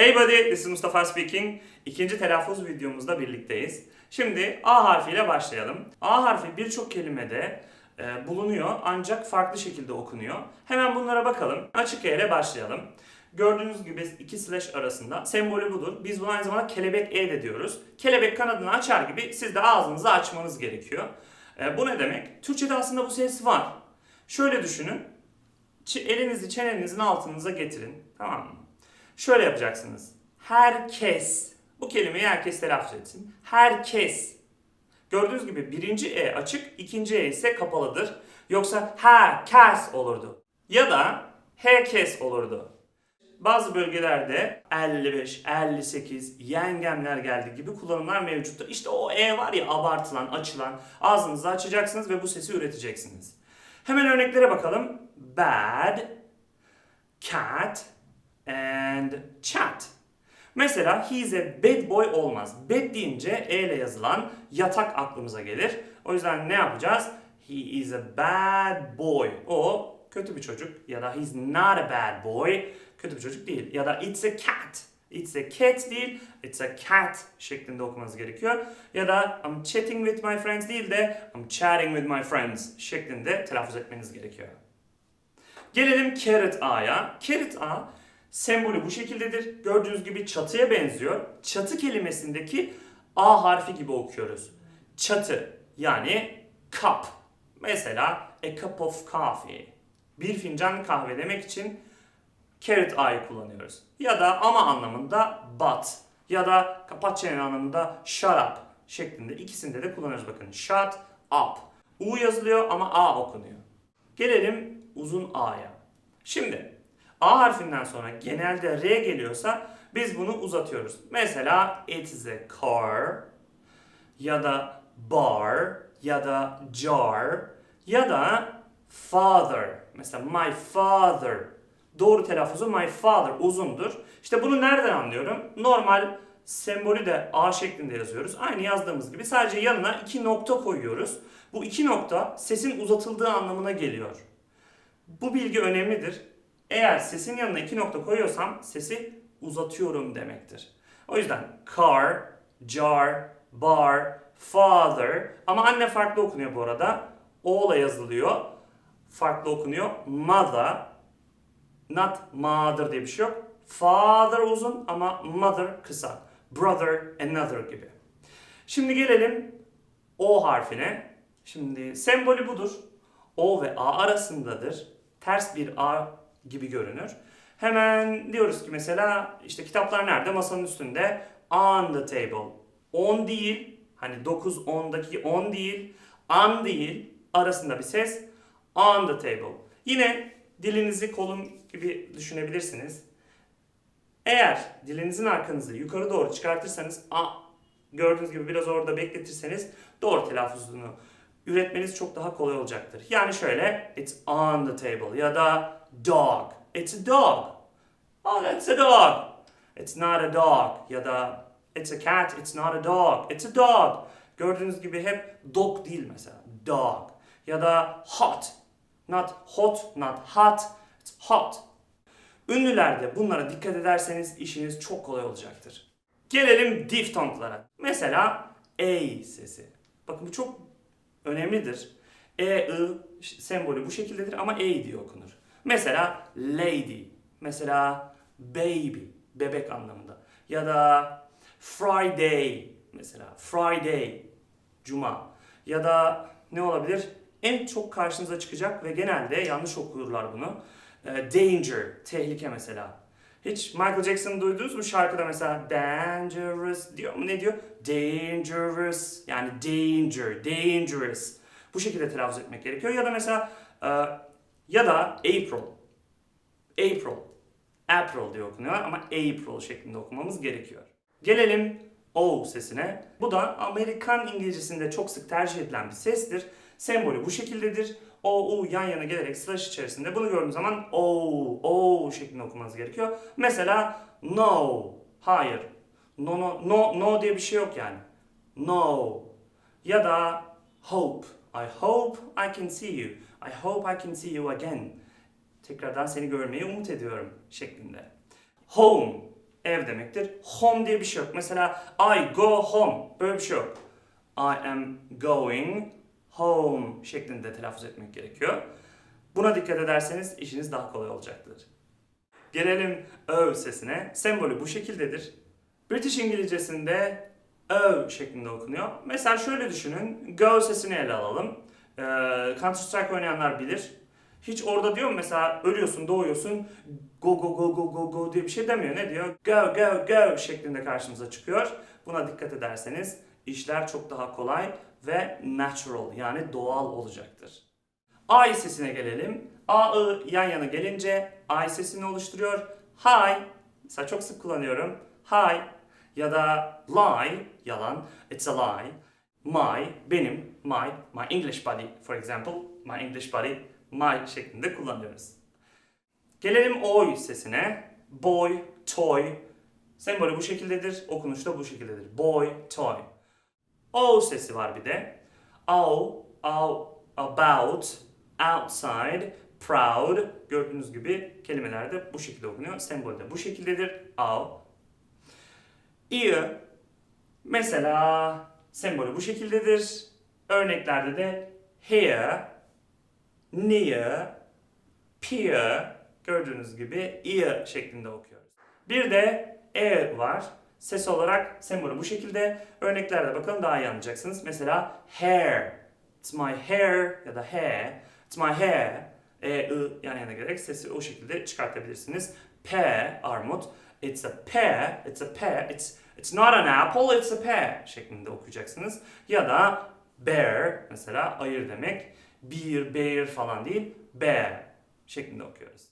Hey buddy, this is Mustafa speaking. İkinci telaffuz videomuzda birlikteyiz. Şimdi A harfiyle başlayalım. A harfi birçok kelimede e, bulunuyor ancak farklı şekilde okunuyor. Hemen bunlara bakalım. Açık E ile başlayalım. Gördüğünüz gibi iki slash arasında sembolü budur. Biz buna aynı zamanda kelebek E de diyoruz. Kelebek kanadını açar gibi siz de ağzınızı açmanız gerekiyor. E, bu ne demek? Türkçede aslında bu ses var. Şöyle düşünün. Elinizi çenenizin altınıza getirin. Tamam mı? Şöyle yapacaksınız. Herkes. Bu kelimeyi herkes telaffuz etsin. Herkes. Gördüğünüz gibi birinci E açık, ikinci E ise kapalıdır. Yoksa herkes olurdu. Ya da herkes olurdu. Bazı bölgelerde 55, 58, yengemler geldi gibi kullanımlar mevcuttur. İşte o E var ya abartılan, açılan. Ağzınızı açacaksınız ve bu sesi üreteceksiniz. Hemen örneklere bakalım. Bad, cat, and chat. Mesela he's a bad boy olmaz. Bad deyince E ile yazılan yatak aklımıza gelir. O yüzden ne yapacağız? He is a bad boy. O kötü bir çocuk ya da he's not a bad boy. Kötü bir çocuk değil. Ya da it's a cat. It's a cat değil, it's a cat şeklinde okumanız gerekiyor. Ya da I'm chatting with my friends değil de I'm chatting with my friends şeklinde telaffuz etmeniz gerekiyor. Gelelim carrot A'ya. Carrot A sembolü bu şekildedir. Gördüğünüz gibi çatıya benziyor. Çatı kelimesindeki A harfi gibi okuyoruz. Çatı yani cup. Mesela a cup of coffee. Bir fincan kahve demek için carrot A'yı kullanıyoruz. Ya da ama anlamında but. Ya da kapat çeneni anlamında shut up şeklinde ikisinde de kullanıyoruz bakın. Shut up. U yazılıyor ama A okunuyor. Gelelim uzun A'ya. Şimdi A harfinden sonra genelde R geliyorsa biz bunu uzatıyoruz. Mesela it is a car ya da bar ya da jar ya da father. Mesela my father. Doğru telaffuzu my father uzundur. İşte bunu nereden anlıyorum? Normal sembolü de A şeklinde yazıyoruz. Aynı yazdığımız gibi sadece yanına iki nokta koyuyoruz. Bu iki nokta sesin uzatıldığı anlamına geliyor. Bu bilgi önemlidir. Eğer sesin yanına iki nokta koyuyorsam sesi uzatıyorum demektir. O yüzden car, jar, bar, father ama anne farklı okunuyor bu arada. O'la yazılıyor. Farklı okunuyor. Mother, not mother diye bir şey yok. Father uzun ama mother kısa. Brother, another gibi. Şimdi gelelim O harfine. Şimdi sembolü budur. O ve A arasındadır. Ters bir A gibi görünür. Hemen diyoruz ki mesela işte kitaplar nerede? Masanın üstünde. On the table. On değil. Hani 9 10'daki 10 değil. On değil. Arasında bir ses. On the table. Yine dilinizi kolum gibi düşünebilirsiniz. Eğer dilinizin arkanızı yukarı doğru çıkartırsanız a gördüğünüz gibi biraz orada bekletirseniz doğru telaffuzunu üretmeniz çok daha kolay olacaktır. Yani şöyle it's on the table ya da dog. It's a dog. Oh that's a dog. It's not a dog ya da it's a cat, it's not a dog. It's a dog. Gördüğünüz gibi hep dog değil mesela. Dog. Ya da hot. Not hot, not hot. It's hot. Ünlülerde bunlara dikkat ederseniz işiniz çok kolay olacaktır. Gelelim diftonglara. Mesela E sesi. Bakın bu çok önemlidir. E, I sembolü bu şekildedir ama E diye okunur. Mesela lady, mesela baby, bebek anlamında. Ya da Friday, mesela Friday, cuma. Ya da ne olabilir? En çok karşınıza çıkacak ve genelde yanlış okurlar bunu. E, Danger, tehlike mesela. Hiç Michael Jackson duydunuz mu şarkıda mesela dangerous diyor mu ne diyor? Dangerous yani danger, dangerous. Bu şekilde telaffuz etmek gerekiyor. Ya da mesela e, ya da April. April. April diye okunuyor ama April şeklinde okumamız gerekiyor. Gelelim O sesine. Bu da Amerikan İngilizcesinde çok sık tercih edilen bir sestir. Sembolü bu şekildedir. O, U yan yana gelerek slash içerisinde bunu gördüğünüz zaman O, O şeklinde okumanız gerekiyor. Mesela no, hayır. No, no, no, no diye bir şey yok yani. No. Ya da hope. I hope I can see you. I hope I can see you again. Tekrardan seni görmeyi umut ediyorum şeklinde. Home. ev demektir. Home diye bir şey yok. Mesela I go home. Böyle bir şey yok. I am going home şeklinde telaffuz etmek gerekiyor. Buna dikkat ederseniz işiniz daha kolay olacaktır. Gelelim ö sesine. Sembolü bu şekildedir. British İngilizcesinde ö şeklinde okunuyor. Mesela şöyle düşünün. Go sesini ele alalım. Ee, Counter Strike oynayanlar bilir. Hiç orada diyor mu mesela ölüyorsun, doğuyorsun. Go go go go go go diye bir şey demiyor. Ne diyor? Go go go şeklinde karşımıza çıkıyor. Buna dikkat ederseniz işler çok daha kolay ve natural yani doğal olacaktır. I sesine gelelim. A, I yan yana gelince I sesini oluşturuyor. Hi, mesela çok sık kullanıyorum. Hi ya da lie, yalan. It's a lie. My, benim, my, my English buddy for example. My English buddy, my şeklinde kullanıyoruz. Gelelim oy sesine. Boy, toy. Sembolü bu şekildedir, okunuş da bu şekildedir. Boy, toy. O sesi var bir de. O, o, about, outside, proud. Gördüğünüz gibi kelimeler de bu şekilde okunuyor. Sembol de bu şekildedir. O. Ear. Mesela sembolü bu şekildedir. Örneklerde de here, near, peer. Gördüğünüz gibi ear şeklinde okuyoruz. Bir de e var. Ses olarak sembolü bu şekilde. Örneklerde bakalım daha iyi anlayacaksınız. Mesela hair. It's my hair ya da hair. It's my hair. E, I yan yana gelerek sesi o şekilde çıkartabilirsiniz. Pear, armut. It's a pear. It's a pear. It's It's not an apple, it's a pear şeklinde okuyacaksınız. Ya da bear mesela ayır demek. Bear, bear falan değil, bear şeklinde okuyoruz.